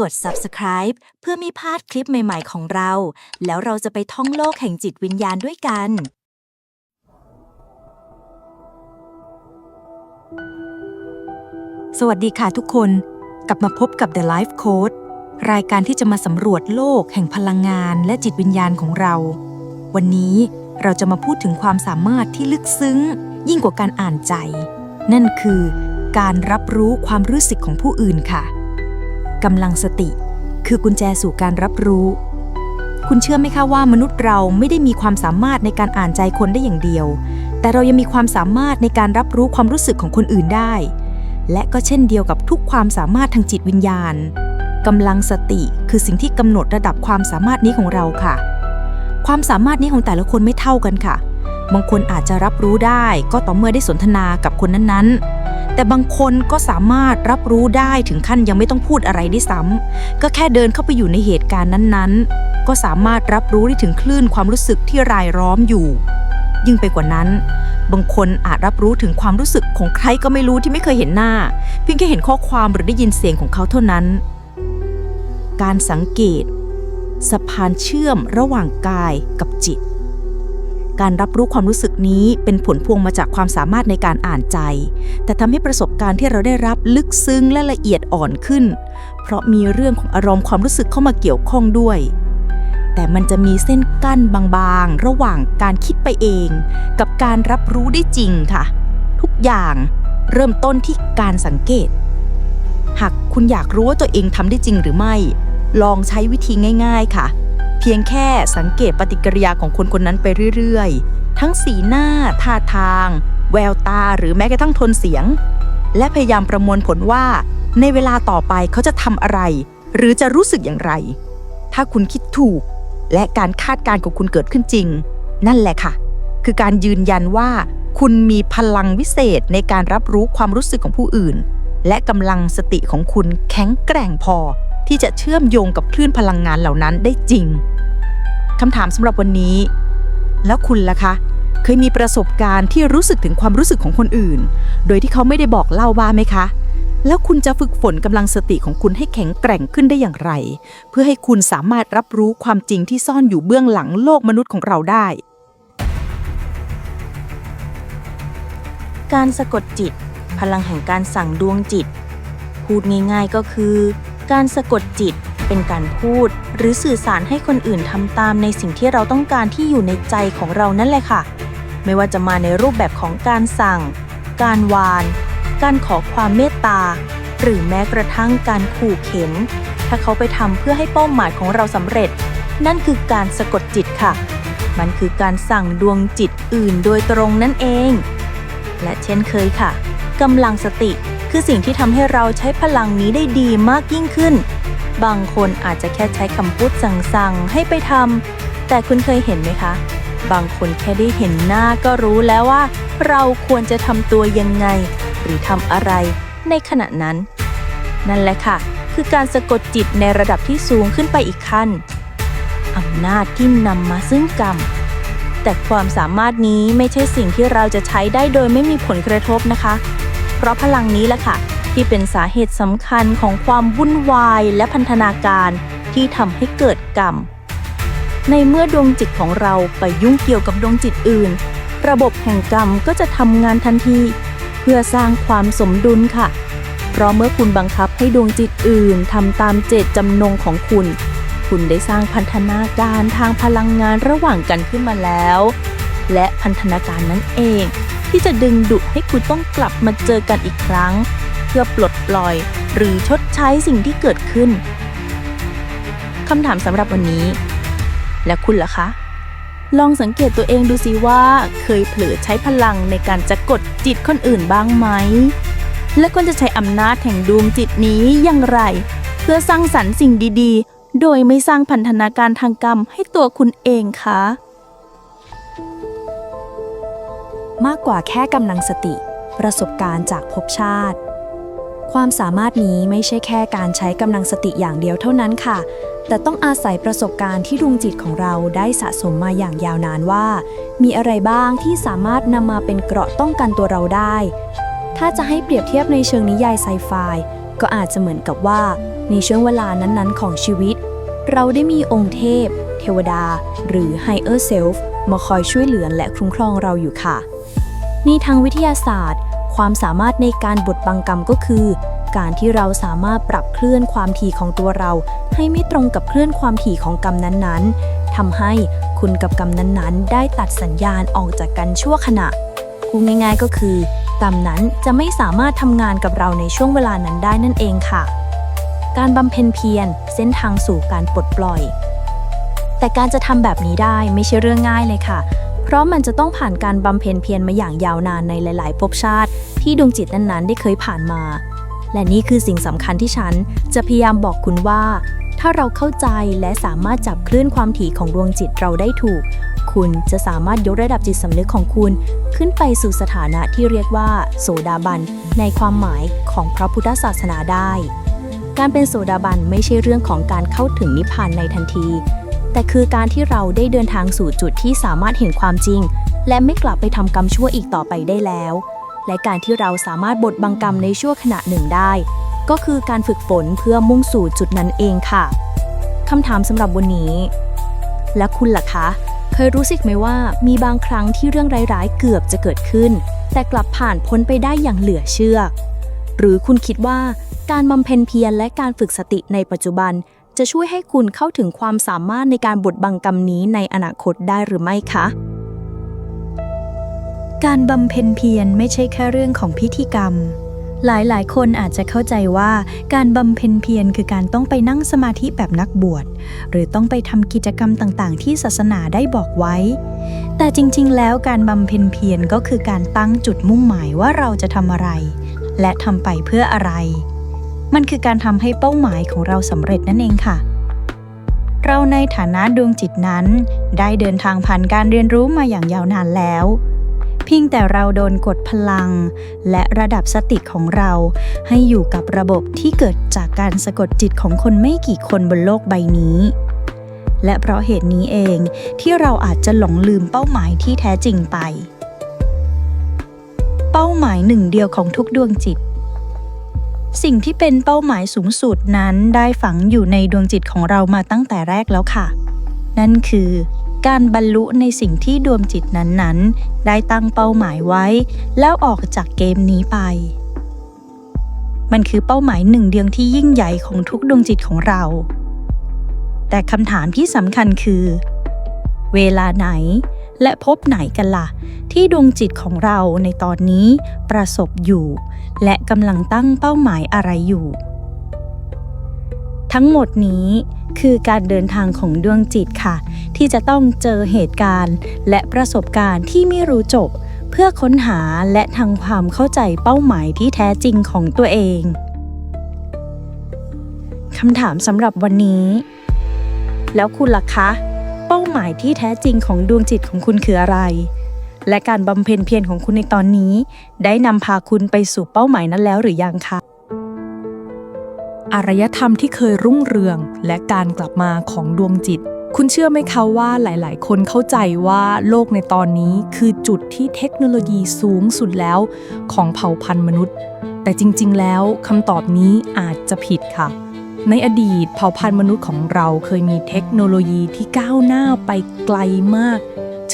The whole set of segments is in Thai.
กด subscribe เพื่อไม่พลาดคลิปใหม่ๆของเรา แล้วเราจะไปท่องโลกแห่งจิตวิญญาณด้วยกัน สวัสดีค่ะทุกคน กลับมาพบกับ The Life Code รายการที่จะมาสำรวจโลกแห่งพลังงานและจิตวิญญาณของเรา วันนี้เราจะมาพูดถึงความสามารถที่ลึกซึ้ง ยิ่งกว่าการอ่านใจ นั่นคือ การรับรู้ความรู้สึกของผู้อื่นค่ะ กำลังสติ คือกุญแจสู่การรับรู้ คุณเชื่อไหมคะว่ามนุษย์เราไม่ได้มีความสามารถในการอ่านใจคนได้อย่างเดียว แต่เรายังมีความสามารถในการรับรู้ความรู้สึกของคนอื่นได้ และก็เช่นเดียวกับทุกความสามารถทางจิตวิญญาณกำลังสติคือสิ่งที่กำหนดระดับความสามารถนี้ของเราค่ะ ความสามารถนี้ของแต่ละคนไม่เท่ากันค่ะ บางคนอาจจะรับรู้ได้ก็ต่อเมื่อได้สนทนากับคนนั้นๆ แต่บางคนก็สามารถรับรู้ได้ถึงขั้นยังไม่ต้องพูดอะไรได้ซ้ำก็แค่เดินเข้าไปอยู่ในเหตุการณ์นั้นๆ ก็สามารถรับรู้ได้ถึงคลื่นความรู้สึกที่รายล้อมอยู่ ยิ่งไปกว่านั้น บางคนอาจรับรู้ถึงความรู้สึกของใครก็ไม่รู้ที่ไม่เคยเห็นหน้า เพียงแค่เห็นข้อความหรือได้ยินเสียงของเขาเท่านั้น การสังเกตสะพานเชื่อมระหว่างกายกับจิต การรับรู้ความรู้สึกนี้เป็นผลพวงมาจากความสามารถในการอ่านใจ แต่ทำให้ประสบการณ์ที่เราได้รับลึกซึ้งและละเอียดอ่อนขึ้น เพราะมีเรื่องของอารมณ์ความรู้สึกเข้ามาเกี่ยวข้องด้วย แต่มันจะมีเส้นกั้นบางๆ ระหว่างการคิดไปเอง กับการรับรู้ได้จริงค่ะ ทุกอย่างเริ่มต้นที่การสังเกต หากคุณอยากรู้ว่าตัวเองทำได้จริงหรือไม่ ลองใช้วิธีง่าย ๆ ค่ะ เพียงแค่สังเกตปฏิกิริยาของคนคนนั้นไปเรื่อยๆ ทั้งสีหน้า ท่าทาง แววตาหรือแม้กระทั่งโทนเสียง และพยายามประมวลผลว่า ในเวลาต่อไปเขาจะทำอะไร หรือจะรู้สึกอย่างไร ถ้าคุณคิดถูก และการคาดการณ์ของคุณเกิดขึ้นจริง นั่นแหละค่ะ คือการยืนยันว่า คุณมีพลังวิเศษในการรับรู้ความรู้สึกของผู้อื่น และกำลังสติของคุณแข็งแกร่งพอ ที่จะเชื่อมโยงกับคลื่นพลังงานเหล่านั้นได้จริงคำถามสำหรับวันนี้ แล้วคุณล่ะคะ เคยมีประสบการณ์ที่รู้สึกถึงความรู้สึกของคนอื่น โดยที่เขาไม่ได้บอกเล่าบ้างไหมคะ แล้วคุณจะฝึกฝนกำลังสติของคุณให้แข็งแกร่งขึ้นได้อย่างไร เพื่อให้คุณสามารถรับรู้ความจริงที่ซ่อนอยู่เบื้องหลังโลกมนุษย์ของเราได้ การสะกดจิต พลังแห่งการสั่งดวงจิต พูดง่ายๆก็คือ การสะกดจิต เป็นการพูด หรือสื่อสารให้คนอื่นทำตามในสิ่งที่เราต้องการที่อยู่ในใจของเรานั่นแหละค่ะ ไม่ว่าจะมาในรูปแบบของการสั่ง การวาน การขอความเมตตา หรือแม้กระทั่งการขู่เข็น ถ้าเขาไปทำเพื่อให้เป้าหมายของเราสำเร็จ นั่นคือการสะกดจิตค่ะ มันคือการสั่งดวงจิตอื่นโดยตรงนั่นเอง และเช่นเคยค่ะกำลังสติ คือสิ่งที่ทำให้เราใช้พลังนี้ได้ดีมากยิ่งขึ้น บางคนอาจจะแค่ใช้คำพูดสั่งๆให้ไปทำแต่คุณเคยเห็นไหมคะ บางคนแค่ได้เห็นหน้าก็รู้แล้วว่า เราควรจะทำตัวยังไง หรือทำอะไรในขณะนั้น นั่นแหละค่ะ คือการสะกดจิตในระดับที่สูงขึ้นไปอีกขั้นอำนาจที่นำมาซึ่งกรรม แต่ความสามารถนี้ไม่ใช่สิ่งที่เราจะใช้ได้โดยไม่มีผลกระทบนะคะ เพราะพลังนี้แหละค่ะ ที่เป็นสาเหตุสำคัญของความวุ่นวายและพันธนาการที่ทำให้เกิดกรรม ในเมื่อดวงจิตของเราไปยุ่งเกี่ยวกับดวงจิตอื่น ระบบแห่งกรรมก็จะทำงานทันที เพื่อสร้างความสมดุลค่ะ เพราะเมื่อคุณบังคับให้ดวงจิตอื่นทำตามเจตจำนงของคุณ คุณได้สร้างพันธนาการทางพลังงานระหว่างกันขึ้นมาแล้ว และพันธนาการนั้นเอง ที่จะดึงดูดให้คุณต้องกลับมาเจอกันอีกครั้ง เพื่อปลดปล่อยหรือชดใช้สิ่งที่เกิดขึ้นคำถามสำหรับวันนี้ และคุณล่ะคะ ลองสังเกตตัวเองดูสิว่า เคยเผลอใช้พลังในการจะกดจิตคนอื่นบ้างไหม และคุณจะใช้อำนาจแห่งดวงจิตนี้อย่างไร เพื่อสร้างสรรค์สิ่งดี ๆ โดยไม่สร้างพันธนาการทางกรรมให้ตัวคุณเองคะ มากกว่าแค่กำลังสติ ประสบการณ์จากภพชาติ ความสามารถนี้ไม่ใช่แค่การใช้กำลังสติอย่างเดียวเท่านั้นค่ะ แต่ต้องอาศัยประสบการณ์ที่ดวงจิตของเราได้สะสมมาอย่างยาวนานว่า มีอะไรบ้างที่สามารถนำมาเป็นเกราะป้องกันตัวเราได้ ถ้าจะให้เปรียบเทียบในเชิงนิยายไซไฟก็อาจจะเหมือนกับว่า ในช่วงเวลานั้นๆ ของชีวิต เราได้มีองค์เทพ เทวดา หรือ Higher Self มาคอยช่วยเหลือและคุ้มครองเราอยู่ค่ะ นี่ทางวิทยาศาสตร์ ความสามารถในการบดบังกรรมก็คือ การที่เราสามารถปรับเคลื่อนความถี่ของตัวเรา ให้ไม่ตรงกับเคลื่อนความถี่ของกรรมนั้นๆ ทำให้คุณกับกรรมนั้นๆ ได้ตัดสัญญาณออกจากกันชั่วขณะพูง่าย ๆ ก็คือกรรมนั้นจะไม่สามารถทำงานกับเราในช่วงเวลานั้นได้นั่นเองค่ะ การบำเพ็ญเพียรเส้นทางสู่การปลดปล่อย แต่การจะทำแบบนี้ได้ไม่ใช่เรื่องง่ายเลยค่ะ เพราะมันจะต้องผ่านการบำเพ็ญเพียรมาอย่างยาวนานในหลาย ๆ ภพชาติ ที่ดวงจิตนั้น ๆ ได้เคยผ่านมา และนี่คือสิ่งสำคัญที่ฉันจะพยายามบอกคุณว่า ถ้าเราเข้าใจและสามารถจับคลื่นความถี่ของดวงจิตเราได้ถูก คุณจะสามารถยกระดับจิตสำนึกของคุณ ขึ้นไปสู่สถานะที่เรียกว่า โสดาบัน ในความหมายของพระพุทธศาสนาได้การเป็นโสดาบันไม่ใช่เรื่องของการเข้าถึงนิพพานในทันที แต่คือการที่เราได้เดินทางสู่จุดที่สามารถเห็นความจริง และไม่กลับไปทำกรรมชั่วอีกต่อไปได้แล้ว และการที่เราสามารถบดบังกรรมในชั่วขณะหนึ่งได้ ก็คือการฝึกฝนเพื่อมุ่งสู่จุดนั้นเองค่ะคำถามสำหรับวันนี้ และคุณล่ะคะ เคยรู้สึกไหมว่ามีบางครั้งที่เรื่องร้ายๆ เกือบจะเกิดขึ้น แต่กลับผ่านพ้นไปได้อย่างเหลือเชื่อ หรือคุณคิดว่าการบำเพ็ญเพียรและการฝึกสติในปัจจุบัน จะช่วยให้คุณเข้าถึงความสามารถในการบดบังกรรมนี้ในอนาคตได้หรือไม่คะ การบำเพ็ญเพียรไม่ใช่แค่เรื่องของพิธีกรรม หลายๆ คนอาจจะเข้าใจว่าการบำเพ็ญเพียรคือการต้องไปนั่งสมาธิแบบนักบวช หรือต้องไปทำกิจกรรมต่างๆ ที่ศาสนาได้บอกไว้ แต่จริงๆ แล้วการบำเพ็ญเพียรก็คือการตั้งจุดมุ่งหมายว่าเราจะทำอะไร และทำไปเพื่ออะไร มันคือการทำให้เป้าหมายของเราสำเร็จนั่นเองค่ะ เราในฐานะดวงจิตนั้น ได้เดินทางผ่านการเรียนรู้มาอย่างยาวนานแล้ว เพียงแต่เราโดนกดพลัง และระดับสติของเราให้อยู่กับระบบที่เกิดจากการสะกดจิตของคนไม่กี่คนบนโลกใบนี้และเพราะเหตุนี้เองที่เราอาจจะหลงลืมเป้าหมายที่แท้จริงไป เป้าหมายหนึ่งเดียวของทุกดวงจิต สิ่งที่เป็นเป้าหมายสูงสุดนั้นได้ฝังอยู่ในดวงจิตของเรามาตั้งแต่แรกแล้วค่ะ นั่นคือ การบรรลุในสิ่งที่ดวงจิตนั้นๆ ได้ตั้งเป้าหมายไว้ แล้วออกจากเกมนี้ไป มันคือเป้าหมายหนึ่งเดียวที่ยิ่งใหญ่ของทุกดวงจิตของเรา แต่คำถามที่สำคัญคือ เวลาไหนและพบไหนกันล่ะ ที่ดวงจิตของเราในตอนนี้ประสบอยู่ และกำลังตั้งเป้าหมายอะไรอยู่ ทั้งหมดนี้คือการเดินทางของดวงจิตค่ะ ที่จะต้องเจอเหตุการณ์ และประสบการณ์ที่ไม่รู้จบ เพื่อค้นหาและทำความเข้าใจเป้าหมายที่แท้จริงของตัวเองคำถามสำหรับวันนี้ แล้วคุณล่ะคะ เป้าหมายที่แท้จริงของดวงจิตของคุณคืออะไร และการบำเพ็ญเพียรของคุณในตอนนี้ ได้นำพาคุณไปสู่เป้าหมายนั้นแล้วหรือยังคะอารยธรรมที่เคยรุ่งเรืองและการกลับมาของดวงจิต คุณเชื่อไหมคะว่าหลาย ๆ คนเข้าใจว่าโลกในตอนนี้คือจุดที่เทคโนโลยีสูงสุดแล้วของเผ่าพันธุ์มนุษย์ แต่จริง ๆ แล้วคำตอบนี้อาจจะผิดค่ะ ในอดีตเผ่าพันธุ์มนุษย์ของเราเคยมีเทคโนโลยีที่ก้าวหน้าไปไกลมาก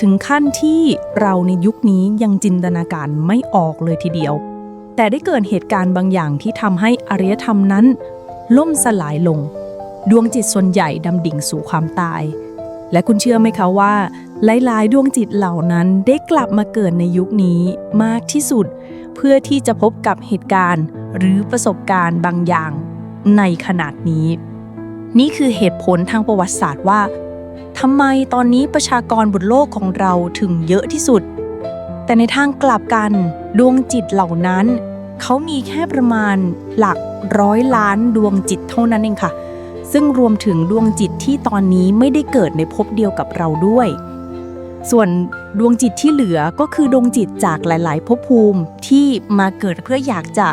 ถึงขั้นที่เราในยุคนี้ยังจินตนาการไม่ออกเลยทีเดียว แต่ได้เกิดเหตุการณ์บางอย่างที่ทำให้อารยธรรมนั้น ล่มสลายลง ดวงจิตส่วนใหญ่ดำดิ่งสู่ความตาย และคุณเชื่อไหมคะว่า หลายๆ ดวงจิตเหล่านั้นได้กลับมาเกิดในยุคนี้มากที่สุด เพื่อที่จะพบกับเหตุการณ์ หรือประสบการณ์บางอย่างในขนาดนี้ นี่คือเหตุผลทางประวัติศาสตร์ว่า ทำไมตอนนี้ประชากรบนโลกของเราถึงเยอะที่สุด แต่ในทางกลับกัน ดวงจิตเหล่านั้น เขามีแค่ประมาณหลักร้อยล้านดวงจิตเท่านั้นเองค่ะ ซึ่งรวมถึงดวงจิตที่ตอนนี้ไม่ได้เกิดในภพเดียวกับเราด้วย ส่วนดวงจิตที่เหลือก็คือดวงจิตจากหลาย ๆภพภูมิที่มาเกิดเพื่ออยากจะ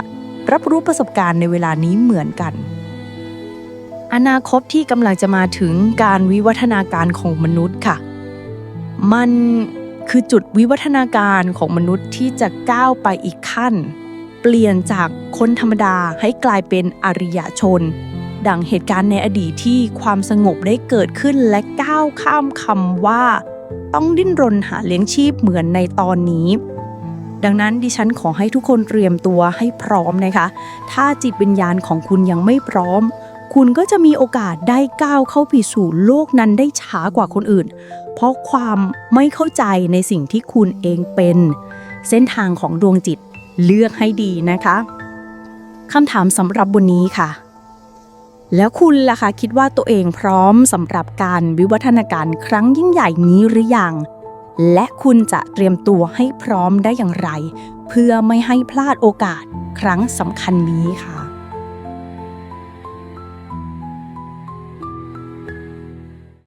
รับรู้ประสบการณ์ในเวลานี้เหมือนกัน อนาคตที่กำลังจะมาถึงการวิวัฒนาการของมนุษย์ค่ะ มันคือจุดวิวัฒนาการของมนุษย์ที่จะก้าวไปอีกขั้น เปลี่ยนจากคนธรรมดาให้กลายเป็นอริยชน ดังเหตุการณ์ในอดีตที่ความสงบได้เกิดขึ้นและก้าวข้ามคำว่า ต้องดิ้นรนหาเลี้ยงชีพเหมือนในตอนนี้ ดังนั้นดิฉันขอให้ทุกคนเตรียมตัวให้พร้อมนะคะ ถ้าจิตวิญญาณของคุณยังไม่พร้อม คุณก็จะมีโอกาสได้ก้าวเข้าไปสู่โลกนั้นได้ช้ากว่าคนอื่น เพราะความไม่เข้าใจในสิ่งที่คุณเองเป็น เส้นทางของดวงจิตเลือกให้ดีนะคะคำถามสำหรับวันนี้ค่ะ แล้วคุณล่ะคะคิดว่าตัวเองพร้อมสำหรับการวิวัฒนาการครั้งยิ่งใหญ่นี้หรือยัง และคุณจะเตรียมตัวให้พร้อมได้อย่างไร เพื่อไม่ให้พลาดโอกาสครั้งสำคัญนี้ค่ะ